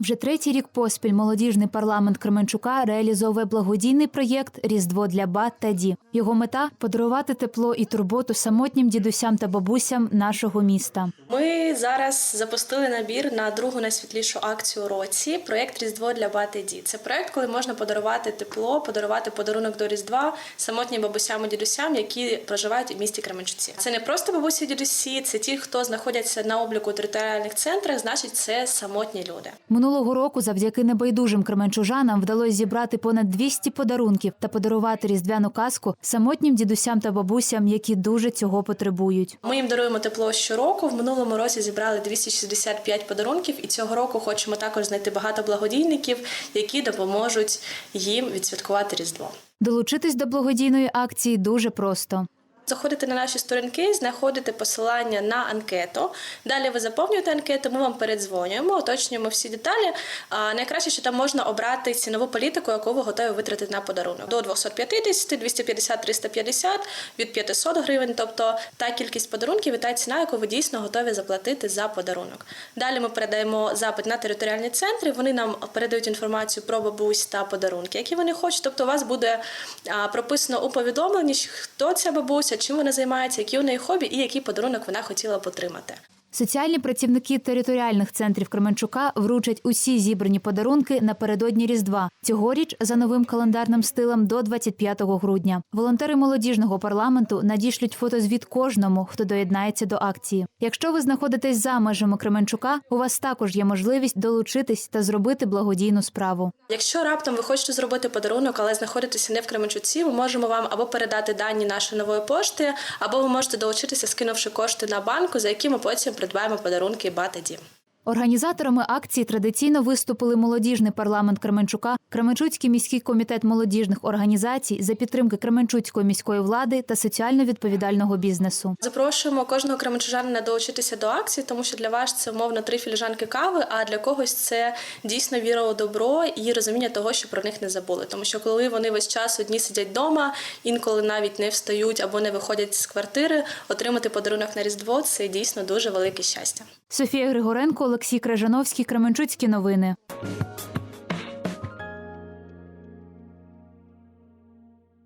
Вже третій рік поспіль молодіжний парламент Кременчука реалізовує благодійний проєкт Різдво для бат та ді. Його мета подарувати тепло і турботу самотнім дідусям та бабусям нашого міста. Ми зараз запустили набір на другу найсвітлішу акцію році. Проєкт Різдво для бати ді. Це проєкт, коли можна подарувати тепло, подарувати подарунок до Різдва самотнім бабусям і дідусям, які проживають у місті Кременчуці. Це не просто бабусі і дідусі, це ті, хто знаходяться на обліку у територіальних центрах, значить, це самотні люди. Минулого року завдяки небайдужим кременчужанам вдалося зібрати понад 200 подарунків та подарувати різдвяну казку самотнім дідусям та бабусям, які дуже цього потребують. Ми їм даруємо тепло щороку. В минулому році зібрали 265 подарунків, і цього року хочемо також знайти багато благодійників, які допоможуть їм відсвяткувати Різдво. Долучитись до благодійної акції дуже просто. Заходите на наші сторінки, знаходите посилання на анкету. Далі ви заповнюєте анкету, ми вам передзвонюємо, уточнюємо всі деталі. А найкраще, що там можна обрати цінову політику, яку ви готові витратити на подарунок. До 250, 250, 350, від 500 гривень, тобто та кількість подарунків і та ціна, яку ви дійсно готові заплатити за подарунок. Далі ми передаємо запит на територіальні центри. Вони нам передають інформацію про бабусь та подарунки, які вони хочуть. Тобто, у вас буде прописано у повідомленні, хто ця бабуся, чим вона займається, які у неї хобі і який подарунок вона хотіла б отримати. Соціальні працівники територіальних центрів Кременчука вручать усі зібрані подарунки напередодні Різдва. Цьогоріч за новим календарним стилем до 25 грудня. Волонтери молодіжного парламенту надішлють фотозвіт кожному, хто доєднається до акції. Якщо ви знаходитесь за межами Кременчука, у вас також є можливість долучитись та зробити благодійну справу. Якщо раптом ви хочете зробити подарунок, але знаходитеся не в Кременчуці, ми можемо вам або передати дані нашої нової пошти, або ви можете долучитися, скинувши кошти на банку, за які ми потім придбаємо подарунки Бата Дім. Організаторами акції традиційно виступили молодіжний парламент Кременчука, Кременчуцький міський комітет молодіжних організацій за підтримки Кременчуцької міської влади та соціально відповідального бізнесу. Запрошуємо кожного кременчужанина долучитися до акції, тому що для вас це умовно три філіжанки кави, а для когось це дійсно віра у добро і розуміння того, що про них не забули. Тому що коли вони весь час одні сидять вдома, інколи навіть не встають або не виходять з квартири, отримати подарунок на різдво це дійсно дуже велике щастя. Софія Григоренко, Олексій Крижановський, Кременчуцькі новини.